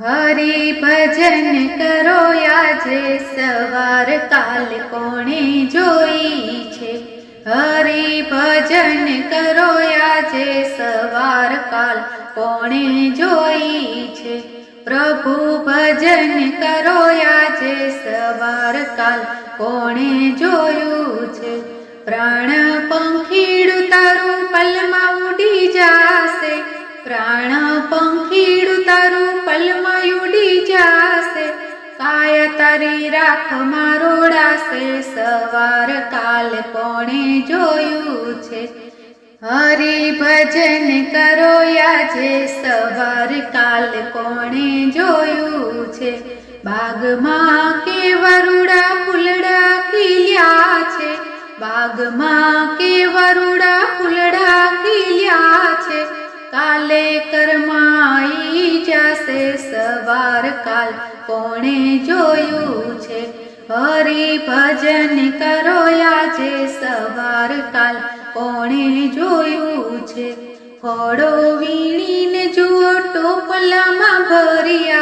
હરિ ભજન કરો આજે સવાર કાલ કોણે જોઈ છે? હરિ ભજન કરો આજે સવાર કાલ કોણે જોઈ છે? પ્રભુ ભજન કરો આજે સવાર કાલ કોણે જોયું છે? પ્રાણ પંખીડું તારું પલમાં ઉડી જાશે. પ્રાણ પંખીડું તારું પલમાં ઉડી જાશે. કાય તારી રાખ મારોડાશે સવાર કાલ કોણે જોયું છે. હરિ ભજન કરો આજે સવાર કાલ કોણે જોયું છે. બાગમાં કે વરુડા બાગમાં કે વરુડા ફૂલડા ખીલ્યા છે? કાલે કરમાઈ જશે સવાર કાલ. કોણે જોયું છે? હરી ભજન કરો આજે સવાર કાલ. કોણે જોયું છે? ફળો વીણીને જુઓ ટોપલામાં ભર્યા.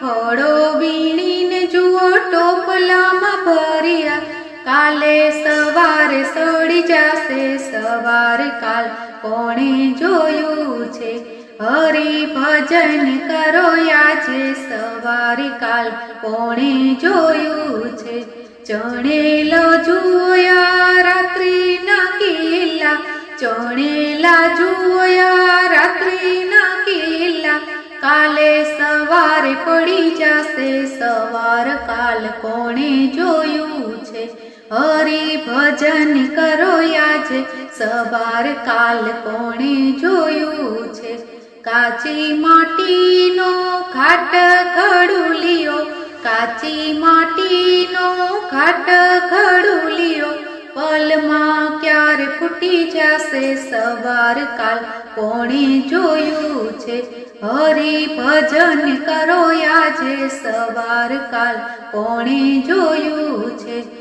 ફળો વીણીને જુઓ ટોપલામાં ભર્યા. કાલે સવારે સડી જશે, સવાર કાલ કોણે જોયું છે? હરી ભજન કરો આજે, સવારે કાલ કોણે જોયું છે? ચણેલો જોયા રાત્રિના કિલ્લા ચણેલા જોયા રાત્રિના કિલ્લા. કાલે સવારે પડી જશે, સવાર કાલ કોણે જોયું છે? હરિ ભજન કરો આજે. સવાર કાલ કોણે જોયું છે? કાચી માટીનો ખાટ ખડુલિયો કાચી માટીનો ખાટ ખડુલિયો પલમાં ક્યારે ફૂટી જશે? સવાર કાલ કોણે જોયું છે? હરી ભજન કરો આજે. સવાર કાલ કોણે જોયું છે?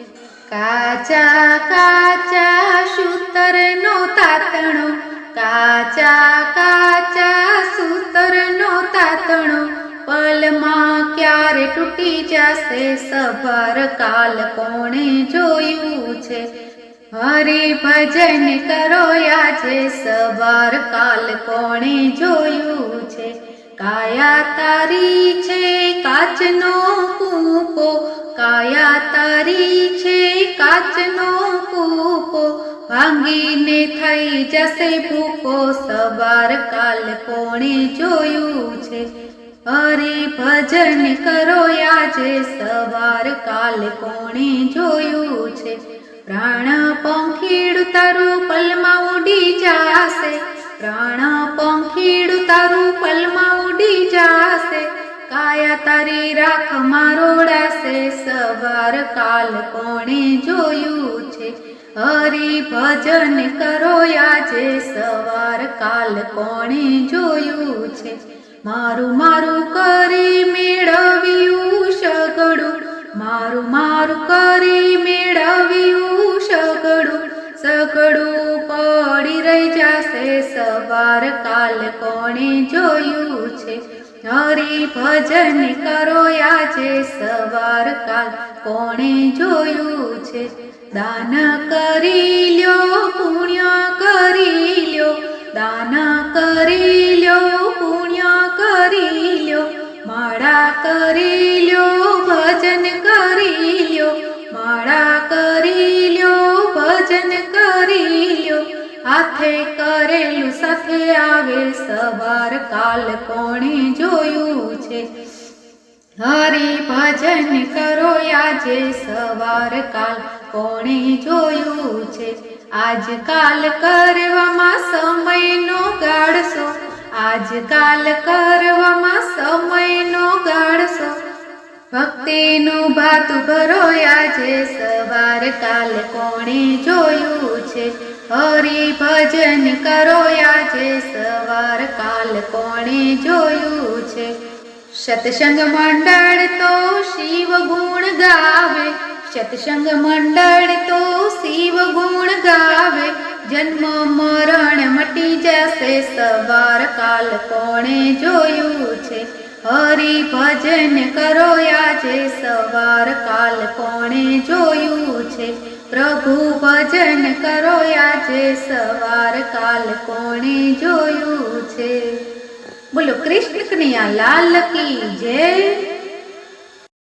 કાચા કાચા સૂતરનો તાતણો. કાચા કાચા સૂતરનો તાતણો. પલમાં ક્યારે તૂટી જશે? સભર કાલ કોણે જોયું છે? હરિ ભજન કરો આજે. સવાર કાલ કોણે જોયું છે? કાયા તારી છે કાચનો કૂપો. કાયા તારી છે કાચનો કૂકો ભાંગીને થઈ જશે ભૂકો. સવાર કાલ કોણે જોયું છે? હરિ ભજન કરો આજે. સવાર કાલ કોણે જોયું છે? પ્રાણ પંખીડું તારું પલમાં ઉડી જાશે. પ્રાણ પંખીડું તારું પલમાં ઉડી જાશે. કાયા તારી રાખ મારોડાશે સવાર કાલ કોણે જોયું છે? હરી ભજન કરો આજે, સવાર કાલ કોણે જોયું છે? મારું મારું કરી મેળવ્યું સગડું, મારું મારું કરી મેળવ્યું સગડું સગડું પડી રહી જશે, સવાર કાલ કોણે જોયું છે? હરિ ભજન કરો આજે સવાર કાલ કોણે જોયું છે? દાન કરી લ્યો, પુણ્ય કરી લ્યો. દાન કરી લ્યો, પુણ્ય કરી લ્યો. માળા કરી લ્યો, ભજન કરી લ્યો. માળા કરી લ્યો, ભજન કરી લ્યો. હાથે કરેલું સાથે આવે સવાર કાલ કોણે જોયું છે? હરી ભજન કરો આજે સવાર કાલ કોણે જોયું છે? આજકાલ કરવામાં સમયનો ગાળશો. આજકાલ કરવામાં સમયનો ગાળશો. ભક્તિનું ભાતું ભરોયા છે સવાર કાલ કોણે જોયું છે? હરિ ભજન કરોયા છે સવાર કાલ કોણે જોયું છે? સતસંગ મંડળ તો શિવ ગુણ ગાવે, સતસંગ મંડળ તો શિવ ગુણ ગાવે. જન્મ મરણ મટી જશે, સવાર કાલ કોણે જોયું છે? હરિ ભજન કરો આજે સવાર કાલ કોણે જોયું છે? પ્રભુ ભજન કરો આજે સવાર કાલ કોણે જોયું છે? બોલો, કૃષ્ણ કનૈયા, લાલ કી જય.